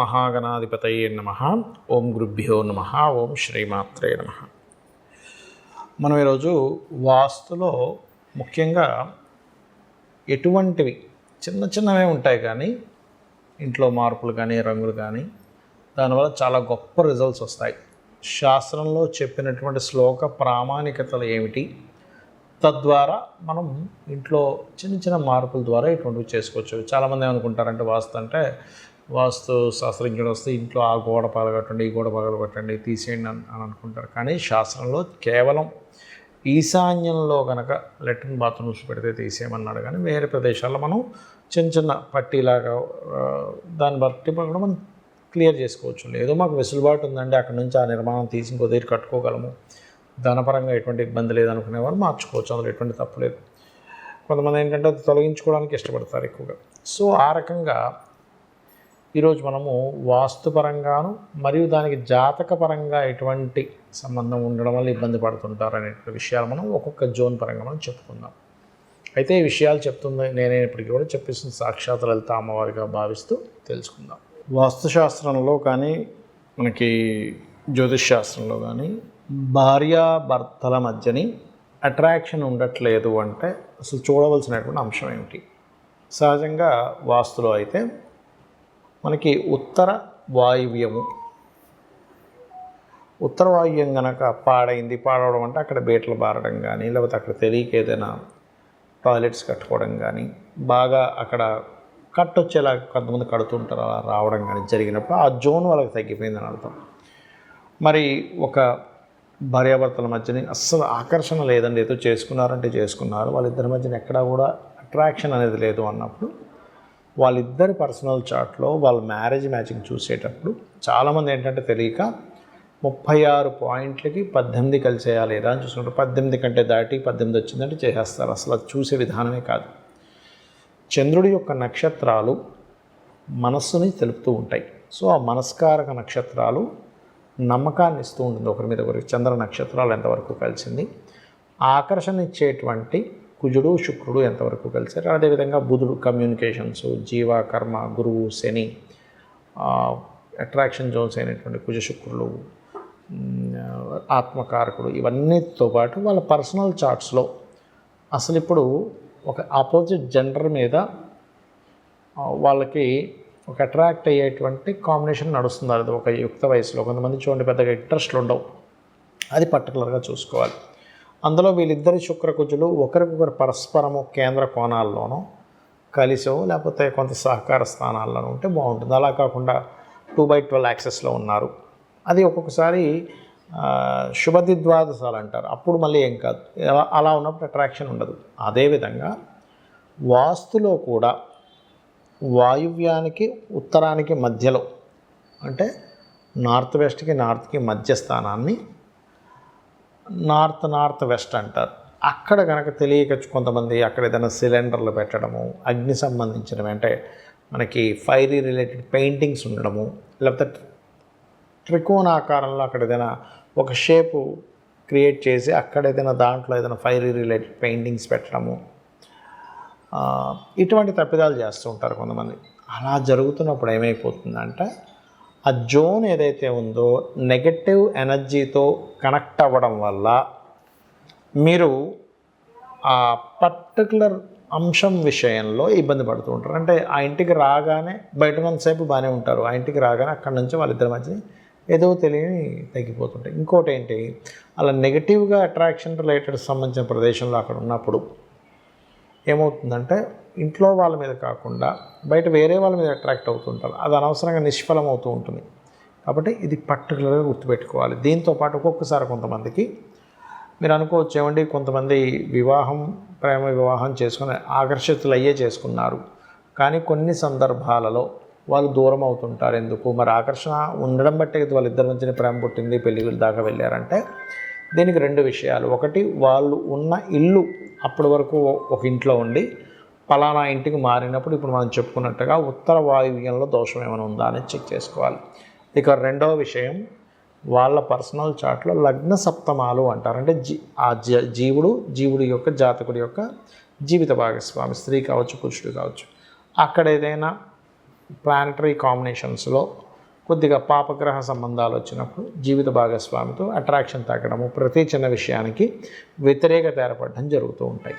మహాగణాధిపతయే నమ. ఓం గురుభ్యో నమ. ఓం శ్రీమాత్రే నమ. మనం ఈరోజు వాస్తులో ముఖ్యంగా ఎటువంటివి చిన్న చిన్నవే ఉంటాయి కానీ ఇంట్లో మార్పులు కానీ రంగులు కానీ దానివల్ల చాలా గొప్ప రిజల్ట్స్ వస్తాయి. శాస్త్రంలో చెప్పినటువంటి శ్లోక ప్రామాణికతలు ఏమిటి? తద్వారా మనం ఇంట్లో చిన్న చిన్న మార్పుల ద్వారా ఇటువంటివి చేసుకోవచ్చు. చాలామంది ఏమనుకుంటారంటే వాస్తు అంటే వాస్తు శాస్త్రజ్ఞుడు వస్తే ఇంట్లో ఆ గోడ పగలగొట్టండి ఈ గోడ పగలగొట్టండి తీసేయండి అని అని అనుకుంటారు. కానీ శాస్త్రంలో కేవలం ఈశాన్యంలో కనుక లెట్రిన్ బాత్రూమ్స్ పెడితే తీసేయమన్నాడు. కానీ వేరే ప్రదేశాల్లో మనం చిన్న చిన్న పట్టీలాగా దాన్ని బట్టి కూడా మనం క్లియర్ చేసుకోవచ్చు. లేదు మాకు వెసులుబాటు ఉందండి అక్కడ నుంచి ఆ నిర్మాణం తీసి ఇంకో దగ్గర కట్టుకోగలము. ధనపరంగా ఎటువంటి ఇబ్బంది లేదనుకునే వాళ్ళు మార్చుకోవచ్చు అందులో ఎటువంటి తప్పు లేదు. కొంతమంది ఏంటంటే అది తొలగించుకోవడానికి ఇష్టపడతారు ఎక్కువగా. సో ఆ రకంగా ఈరోజు మనము వాస్తుపరంగాను మరియు దానికి జాతకపరంగా ఎటువంటి సంబంధం ఉండడం వల్ల ఇబ్బంది పడుతుంటారు అనేటువంటి విషయాలు మనం ఒక్కొక్క జోన్ పరంగా మనం చెప్పుకుందాం. అయితే ఈ విషయాలు చెప్తుంది నేనే ఇప్పటికీ కూడా చెప్పేసిన సాక్షాత్ లలిత అమ్మవారిగా భావిస్తూ తెలుసుకుందాం. వాస్తుశాస్త్రంలో కానీ మనకి జ్యోతిష్ శాస్త్రంలో కానీ భార్యాభర్తల మధ్యని అట్రాక్షన్ ఉండట్లేదు అంటే అసలు చూడవలసినటువంటి అంశం ఏమిటి? సహజంగా వాస్తులో అయితే మనకి ఉత్తర వాయువ్యము. ఉత్తర వాయువ్యం కనుక పాడైంది పాడవడం అంటే అక్కడ బీటలు బారడం కానీ లేకపోతే అక్కడ తెలియక ఏదైనా టాయిలెట్స్ కట్టుకోవడం కానీ బాగా అక్కడ కట్ వచ్చేలా కొంతమంది కడుతుంటారు అలా రావడం కానీ జరిగినప్పుడు ఆ జోన్ వాళ్ళకి తగ్గిపోయిందని అర్థం. మరి ఒక భార్యాభర్తల మధ్యని అస్సలు ఆకర్షణ లేదండి ఏదో చేసుకున్నారంటే చేసుకున్నారు వాళ్ళిద్దరి మధ్యన ఎక్కడా కూడా అట్రాక్షన్ అనేది లేదు అన్నప్పుడు వాళ్ళిద్దరి పర్సనల్ చార్ట్లో వాళ్ళ మ్యారేజ్ మ్యాచింగ్ చూసేటప్పుడు చాలామంది ఏంటంటే తెలియక ముప్పై ఆరు పాయింట్లకి పద్దెనిమిది కలిసేయాలి. ఎలా అని చూసుకుంటారు. పద్దెనిమిది కంటే దాటి పద్దెనిమిది వచ్చిందంటే చేసేస్తారు. అసలు అది చూసే విధానమే కాదు. చంద్రుడి యొక్క నక్షత్రాలు మనస్సుని తెలుపుతూ ఉంటాయి. సో ఆ మనస్కారక నక్షత్రాలు నమ్మకాన్ని ఇస్తూ ఉంటుంది. ఒకరి మీద ఒకరికి చంద్ర నక్షత్రాలు ఎంతవరకు కలిసింది? ఆకర్షణ ఇచ్చేటువంటి కుజుడు శుక్రుడు ఎంతవరకు కలిసారు అదేవిధంగా బుధుడు కమ్యూనికేషన్స్ జీవ కర్మ గురువు శని అట్రాక్షన్ జోన్స్ అయినటువంటి కుజ శుక్రులు ఆత్మకారకుడు ఇవన్నీతో పాటు వాళ్ళ పర్సనల్ చార్ట్స్లో అసలు ఇప్పుడు ఒక ఆపోజిట్ జెండర్ మీద వాళ్ళకి ఒక అట్రాక్ట్ అయ్యేటువంటి కాంబినేషన్ నడుస్తుంది. అది ఒక యుక్త వయసులో కొంతమంది చూడండి పెద్దగా ఇంట్రెస్ట్లు ఉండవు. అది పర్టికులర్గా చూసుకోవాలి. అందులో వీళ్ళిద్దరి శుక్రకుజులు ఒకరికొకరు పరస్పరము కేంద్ర కోణాల్లోనూ కలిసో లేకపోతే కొంత సహకార స్థానాల్లోనూ ఉంటే బాగుంటుంది. అలా కాకుండా టూ బై ట్వెల్వ్ యాక్సెస్లో ఉన్నారు. అది ఒక్కొక్కసారి ఆ, శుభది ద్వాదశాలు అంటారు. అప్పుడు మళ్ళీ ఏం కాదు. అలా అలా ఉన్నప్పుడు అట్రాక్షన్ ఉండదు. అదేవిధంగా వాస్తులో కూడా వాయువ్యానికి ఉత్తరానికి మధ్యలో అంటే నార్త్ వెస్ట్కి నార్త్కి మధ్య స్థానాన్ని నార్త్ నార్త్ వెస్ట్ అంటారు. అక్కడ కనుక తెలియక కొంతమంది అక్కడ ఏదైనా సిలిండర్లు పెట్టడము అగ్ని సంబంధించినవి అంటే మనకి ఫైరీ రిలేటెడ్ పెయింటింగ్స్ ఉండడము లేకపోతే త్రికోణాకారంలో అక్కడ ఏదైనా ఒక షేపు క్రియేట్ చేసి అక్కడ ఏదైనా దాంట్లో ఏదైనా ఫైరీ రిలేటెడ్ పెయింటింగ్స్ పెట్టడము ఇటువంటి తప్పిదాలు చేస్తూ ఉంటారు కొంతమంది. అలా జరుగుతున్నప్పుడు ఏమైపోతుందంటే ఆ జోన్ ఏదైతే ఉందో నెగటివ్ ఎనర్జీతో కనెక్ట్ అవ్వడం వల్ల మీరు ఆ పర్టికులర్ అంశం విషయంలో ఇబ్బంది పడుతూ ఉంటారు. అంటే ఆ ఇంటికి రాగానే బయట ఉన్నంతసేపు బాగానే ఉంటారు. ఆ ఇంటికి రాగానే అక్కడి నుంచి వాళ్ళిద్దరి మధ్య ఏదో తెలియని తగ్గిపోతుంటాయి. ఇంకోటి ఏంటి? అలా నెగిటివ్గా అట్రాక్షన్ రిలేటెడ్ సంబంధించిన ప్రదేశంలో అక్కడ ఉన్నప్పుడు ఏమవుతుందంటే ఇంట్లో వాళ్ళ మీద కాకుండా బయట వేరే వాళ్ళ మీద అట్రాక్ట్ అవుతుంటారు. అది అనవసరంగా నిష్ఫలం అవుతూ ఉంటుంది. కాబట్టి ఇది పర్టికులర్గా గుర్తుపెట్టుకోవాలి. దీంతో పాటు ఒక్కొక్కసారి కొంతమందికి మీరు అనుకోవచ్చు ఏమండి కొంతమంది వివాహం ప్రేమ వివాహం చేసుకుని ఆకర్షితులు అయ్యే చేసుకున్నారు. కానీ కొన్ని సందర్భాలలో వాళ్ళు దూరం అవుతుంటారు. ఎందుకు? మరి ఆకర్షణ ఉండడం బట్టే కదా వాళ్ళిద్దరి మధ్యన ప్రేమ పుట్టింది పెళ్ళి దాకా వెళ్ళారంటే దీనికి రెండు విషయాలు. ఒకటి వాళ్ళు ఉన్న ఇల్లు అప్పటి వరకు ఒక ఇంట్లో ఉండి పలానా ఇంటికి మారినప్పుడు ఇప్పుడు మనం చెప్పుకున్నట్టుగా ఉత్తర వాయువ్యంలో దోషం ఏమైనా ఉందా అని చెక్ చేసుకోవాలి. ఇక రెండవ విషయం వాళ్ళ పర్సనల్ చార్ట్లో లగ్న సప్తమాలు అంటారు. అంటే జీ ఆ జ జీవుడు జీవుడి యొక్క జాతకుడి యొక్క జీవిత భాగస్వామి స్త్రీ కావచ్చు పురుషుడు కావచ్చు. అక్కడ ఏదైనా ప్లానటరీ కాంబినేషన్స్లో కొద్దిగా పాపగ్రహ సంబంధాలు వచ్చినప్పుడు జీవిత భాగస్వామితో అట్రాక్షన్ తగ్గడము ప్రతి చిన్న విషయానికి వ్యతిరేకత ఏర్పడడం జరుగుతూ ఉంటాయి.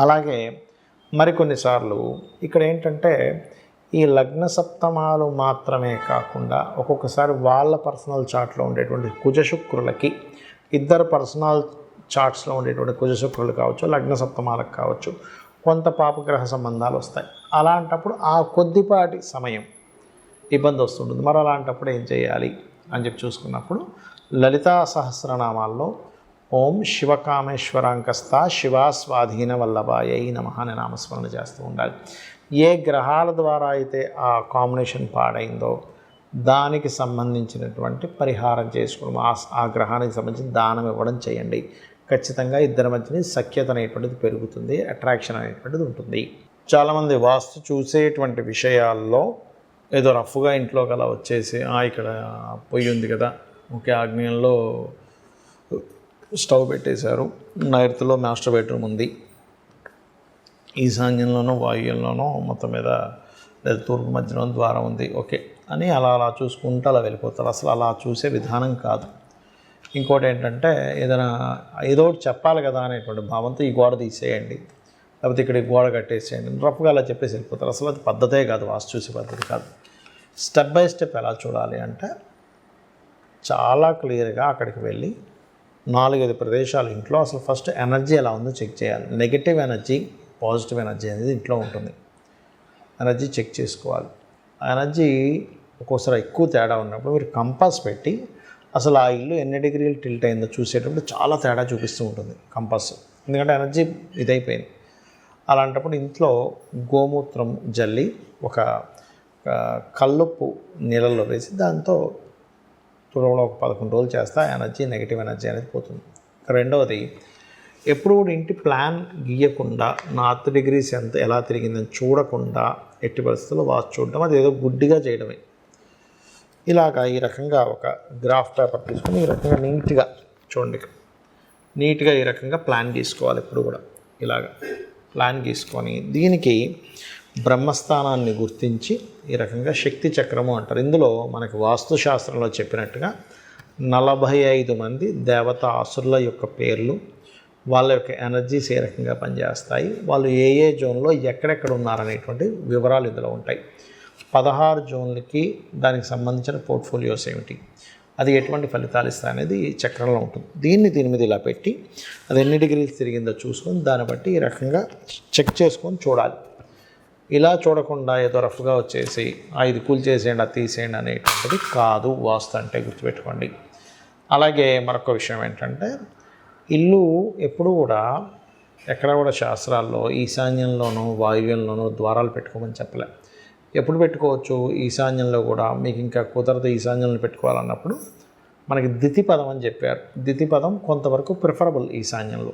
అలాగే మరికొన్నిసార్లు ఇక్కడ ఏంటంటే ఈ లగ్న సప్తమాలు మాత్రమే కాకుండా ఒక్కొక్కసారి వాళ్ళ పర్సనల్ చార్ట్లో ఉండేటువంటి కుజశుక్రులకి ఇద్దరు పర్సనల్ చార్ట్స్లో ఉండేటువంటి కుజశుక్రులు కావచ్చు లగ్న సప్తమాలకు కావచ్చు కొంత పాపగ్రహ సంబంధాలు వస్తాయి. అలాంటప్పుడు ఆ కొద్దిపాటి సమయం ఇబ్బంది వస్తుంటుంది. మరి అలాంటప్పుడు ఏం చేయాలి అని చెప్పి చూసుకున్నప్పుడు లలితా సహస్రనామాల్లో ఓం శివకామేశ్వరాంకస్త శివాస్వాధీన వల్లభాయ నమ అని నామస్మరణ చేస్తూ ఉండాలి. ఏ గ్రహాల ద్వారా అయితే ఆ కాంబినేషన్ పాడైందో దానికి సంబంధించినటువంటి పరిహారం చేసుకోవడం ఆ ఆ గ్రహానికి సంబంధించి దానం ఇవ్వడం చేయండి. ఖచ్చితంగా ఇద్దరి మధ్యని సఖ్యత అనేటువంటిది పెరుగుతుంది అట్రాక్షన్ అనేటువంటిది ఉంటుంది. చాలామంది వాస్తు చూసేటువంటి విషయాల్లో ఏదో రఫ్గా ఇంట్లోకి అలా వచ్చేసి "ఆ, ఇక్కడ పొయ్యి ఉంది కదా ఓకే ఆగ్నేయంలో స్టవ్ పెట్టేశారు. నైరుతిలో మాస్టర్ బెడ్రూమ్ ఉంది. ఈశాన్యంలోనూ వాయువ్యంలోనూ మొత్తం మీద లేదా తూర్పు మధ్యలో ద్వారం ఉంది. ఓకే. అని అలా అలా చూసుకుంటూ అలా వెళ్ళిపోతారు. అసలు అలా చూసే విధానం కాదు. ఇంకోటి ఏంటంటే ఏదైనా ఏదో ఒకటి చెప్పాలి కదా అనేటువంటి భావంతో ఈ గోడ తీసేయండి. లేకపోతే ఇక్కడ ఈ గోడ కట్టేసేయండి. రఫ్గా అలా చెప్పేసి వెళ్ళిపోతారు. అసలు అది పద్ధతే కాదు. వాసు చూసే పద్ధతి కాదు. స్టెప్ బై స్టెప్ ఎలా చూడాలి అంటే చాలా క్లియర్గా అక్కడికి వెళ్ళి నాలుగైదు ప్రదేశాలు ఇంట్లో అసలు ఫస్ట్ ఎనర్జీ ఎలా ఉందో చెక్ చేయాలి. నెగిటివ్ ఎనర్జీ పాజిటివ్ ఎనర్జీ అనేది ఇంట్లో ఉంటుంది. ఎనర్జీ చెక్ చేసుకోవాలి. ఆ ఎనర్జీ ఒక్కోసారి ఎక్కువ తేడా ఉన్నప్పుడు మీరు కంపాస్ పెట్టి అసలు ఆ ఇల్లు ఎన్ని డిగ్రీలు టిల్ట్ అయిందో చూసేటప్పుడు చాలా తేడా చూపిస్తూ ఉంటుంది కంపాస్. ఎందుకంటే ఎనర్జీ ఇదైపోయింది. అలాంటప్పుడు ఇంట్లో గోమూత్రం జల్లి ఒక ఒక కల్లుప్పు నీళ్ళల్లో వేసి దాంతో తుడవడం ఒక పదకొండు రోజులు చేస్తే ఆ ఎనర్జీ నెగిటివ్ ఎనర్జీ అనేది పోతుంది. రెండవది ఎప్పుడు కూడా ఇంటి ప్లాన్ గీయకుండా నార్త్ డిగ్రీస్ ఎంత ఎలా తిరిగిందని చూడకుండా ఎట్టి పరిస్థితుల్లో వాచ్ చూడడం అది ఏదో గుడ్డిగా చేయడమే. ఇలాగా ఈ రకంగా ఒక గ్రాఫ్ పేపర్ తీసుకొని ఈ రకంగా నీట్గా చూడండి నీట్గా ఈ రకంగా ప్లాన్ గీసుకోవాలి ఎప్పుడు కూడా. ఇలాగా ప్లాన్ గీసుకొని దీనికి బ్రహ్మస్థానాన్ని గుర్తించి ఈ రకంగా శక్తి చక్రము అంటారు. ఇందులో మనకి వాస్తుశాస్త్రంలో చెప్పినట్టుగా నలభై ఐదు మంది దేవత అసురుల యొక్క పేర్లు వాళ్ళ యొక్క ఎనర్జీస్ ఏ రకంగా పనిచేస్తాయి వాళ్ళు ఏ ఏ జోన్లో ఎక్కడెక్కడ ఉన్నారనేటువంటి వివరాలు ఇందులో ఉంటాయి. పదహారు జోన్లకి దానికి సంబంధించిన పోర్ట్ఫోలియోస్ ఏమిటి అది ఎటువంటి ఫలితాలు ఇస్తాయి అనేది ఈ చక్రంలో ఉంటుంది. దీన్ని దీని మీద ఇలా పెట్టి అది ఎన్ని డిగ్రీలు తిరిగిందో చూసుకొని దాన్ని బట్టి ఈ రకంగా చెక్ చేసుకొని చూడాలి. ఇలా చూడకుండా ఏదో రఫ్గా వచ్చేసి "ఆ, ఇది కూల్ చేసేయండి అది తీసేయండి అనేటువంటిది కాదు వాస్తు అంటే గుర్తుపెట్టుకోండి. అలాగే మరొక విషయం ఏంటంటే ఇల్లు ఎప్పుడు కూడా ఎక్కడ కూడా శాస్త్రాల్లో ఈశాన్యంలోనూ వాయువ్యంలోనూ ద్వారాలు పెట్టుకోమని చెప్పలే. ఎప్పుడు పెట్టుకోవచ్చు? ఈశాన్యంలో కూడా. మీకు ఇంకా కుదరదు ఈశాన్యంలో పెట్టుకోవాలన్నప్పుడు. మనకి దితి పదం అని చెప్పారు. దితి పదం కొంతవరకు ప్రిఫరబుల్ ఈశాన్యంలో.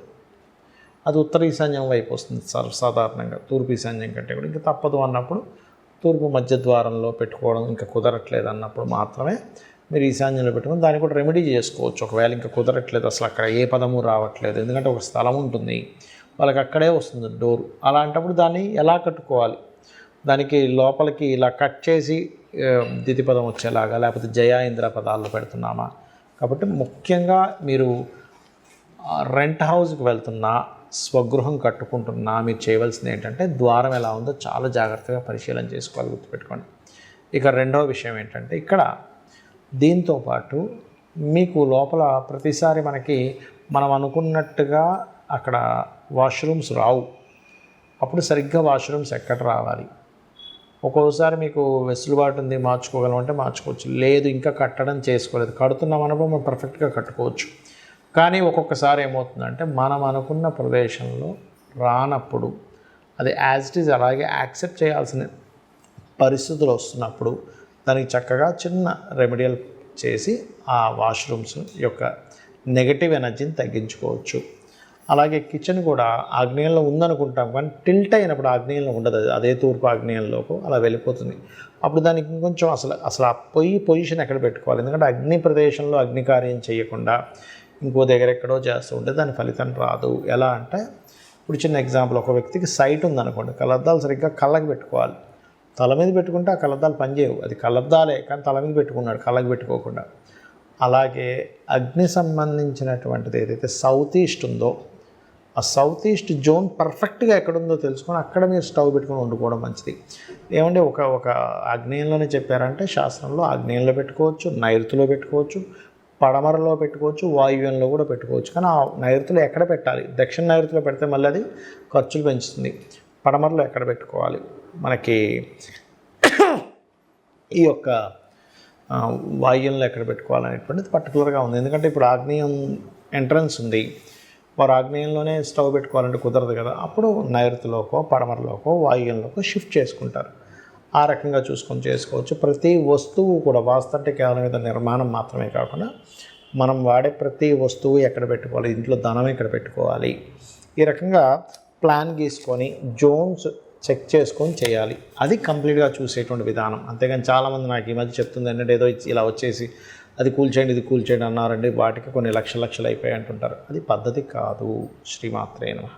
అది ఉత్తర ఈశాన్యం వైపు వస్తుంది సర్ సాధారణంగా. తూర్పు ఈశాన్యం కంటే కూడా ఇంకా తప్పదు అన్నప్పుడు తూర్పు మధ్య ద్వారంలో పెట్టుకోవడం ఇంకా కుదరట్లేదు అన్నప్పుడు మాత్రమే మీరు ఈశాన్యంలో పెట్టుకుని దాన్ని కూడా రెమెడీ చేసుకోవచ్చు. ఒకవేళ ఇంకా కుదరట్లేదు అసలు అక్కడ ఏ పదము రావట్లేదు. ఎందుకంటే ఒక స్థలం ఉంటుంది వాళ్ళకి అక్కడే వస్తుంది డోర్. అలాంటప్పుడు దాన్ని ఎలా కట్టుకోవాలి? దానికి లోపలికి ఇలా కట్ చేసి దితి పదం వచ్చేలాగా లేకపోతే జయా ఇంద్ర పదాల్లో పెడుతున్నామా? కాబట్టి ముఖ్యంగా మీరు రెంట్ హౌస్కి వెళ్తున్నా స్వగృహం కట్టుకుంటున్నా మీరు చేయవలసింది ఏంటంటే ద్వారం ఎలా ఉందో చాలా జాగ్రత్తగా పరిశీలన చేసుకోవాలి గుర్తుపెట్టుకోండి. ఇక రెండవ విషయం ఏంటంటే ఇక్కడ దీంతో పాటు మీకు లోపల ప్రతిసారి మనకి మనం అనుకున్నట్టుగా అక్కడ వాష్రూమ్స్ రావు. అప్పుడు సరిగ్గా వాష్రూమ్స్ ఎక్కడ రావాలి? ఒక్కోసారి మీకు వెసులుబాటు ఉంది మార్చుకోగలం అంటే మార్చుకోవచ్చు. లేదు ఇంకా కట్టడం చేసుకోలేదు. కడుతున్నాం అన్నప్పుడు మనం పర్ఫెక్ట్గా కట్టుకోవచ్చు. కానీ ఒక్కొక్కసారి ఏమవుతుందంటే మనం అనుకున్న ప్రదేశంలో రానప్పుడు అది యాజ్ ఇట్ ఈజ్ అలాగే యాక్సెప్ట్ చేయాల్సిన పరిస్థితులు వస్తున్నప్పుడు దానికి చక్కగా చిన్న రెమెడియల్ చేసి ఆ వాష్రూమ్స్ యొక్క నెగటివ్ ఎనర్జీని తగ్గించుకోవచ్చు. అలాగే కిచెన్ కూడా ఆగ్నేయంలో ఉందనుకుంటాం కానీ టిల్ట్ అయినప్పుడు ఆగ్నేయంలో ఉండదు. అదే తూర్పు ఆగ్నేయంలోకి అలా వెళ్ళిపోతుంది. అప్పుడు దానికి ఇంకొంచెం అసలు అసలు ఆ పొయ్యి పొజిషన్ ఎక్కడ పెట్టుకోవాలి? ఎందుకంటే అగ్ని ప్రదేశంలో అగ్ని కార్యం చేయకుండా ఇంకో దగ్గర ఎక్కడో చేస్తూ ఉంటే దాని ఫలితం రాదు. ఎలా అంటే ఇప్పుడు చిన్న ఎగ్జాంపుల్ ఒక వ్యక్తికి సైట్ ఉందనుకోండి కలద్దాలు సరిగ్గా కళ్ళకి పెట్టుకోవాలి. తల మీద పెట్టుకుంటే ఆ కలద్దాలు పనిచేయవు అది కలద్దాలే కానీ తల మీద పెట్టుకున్నాడు కళ్ళకి పెట్టుకోకుండా. అలాగే అగ్ని సంబంధించినటువంటిది ఏదైతే సౌత్ ఈస్ట్ ఉందో ఆ సౌత్ ఈస్ట్ జోన్ పర్ఫెక్ట్గా ఎక్కడుందో తెలుసుకొని అక్కడ మీరు స్టవ్ పెట్టుకొని వండుకోవడం మంచిది. ఏమంటే ఒక ఒక ఆగ్నేయంలోనే చెప్పారంటే శాస్త్రంలో ఆగ్నేయంలో పెట్టుకోవచ్చు నైరుతిలో పెట్టుకోవచ్చు పడమరలో పెట్టుకోవచ్చు వాయువ్యంలో కూడా పెట్టుకోవచ్చు. కానీ ఆ నైరుతిలో ఎక్కడ పెట్టాలి? దక్షిణ నైరుతిలో పెడితే మళ్ళీ అది ఖర్చులు పెంచుతుంది. పడమరలో ఎక్కడ పెట్టుకోవాలి? మనకి ఈ యొక్క వాయువ్యంలో ఎక్కడ పెట్టుకోవాలనేటువంటిది పర్టికులర్గా ఉంది. ఎందుకంటే ఇప్పుడు ఆగ్నేయం ఎంట్రన్స్ ఉంది. వారు ఆగ్నేయంలోనే స్టవ్ పెట్టుకోవాలంటే కుదరదు కదా. అప్పుడు నైరుతిలోకో పడమరలోకో వాయువ్యంలోకో షిఫ్ట్ చేసుకుంటారు. ఆ రకంగా చూసుకొని చేసుకోవచ్చు. ప్రతి వస్తువు కూడా వాస్తంటే కేవలం మీద నిర్మాణం మాత్రమే కాకుండా మనం వాడే ప్రతి వస్తువు ఎక్కడ పెట్టుకోవాలి ఇంట్లో ధనం ఎక్కడ పెట్టుకోవాలి ఈ రకంగా ప్లాన్ గీసుకొని జోన్స్ చెక్ చేసుకొని చేయాలి. అది కంప్లీట్గా చూసేటువంటి విధానం. అంతేగాని చాలామంది నాకు ఈ మధ్య చెప్తుంది ఏంటంటే ఏదో ఇలా వచ్చేసి అది కూల్చేయండి ఇది కూల్చేయండి అన్నారండి వాటికి కొన్ని లక్ష లక్షలు అయిపోయాయి అంటుంటారు. అది పద్ధతి కాదు. శ్రీమాత్రే నమః.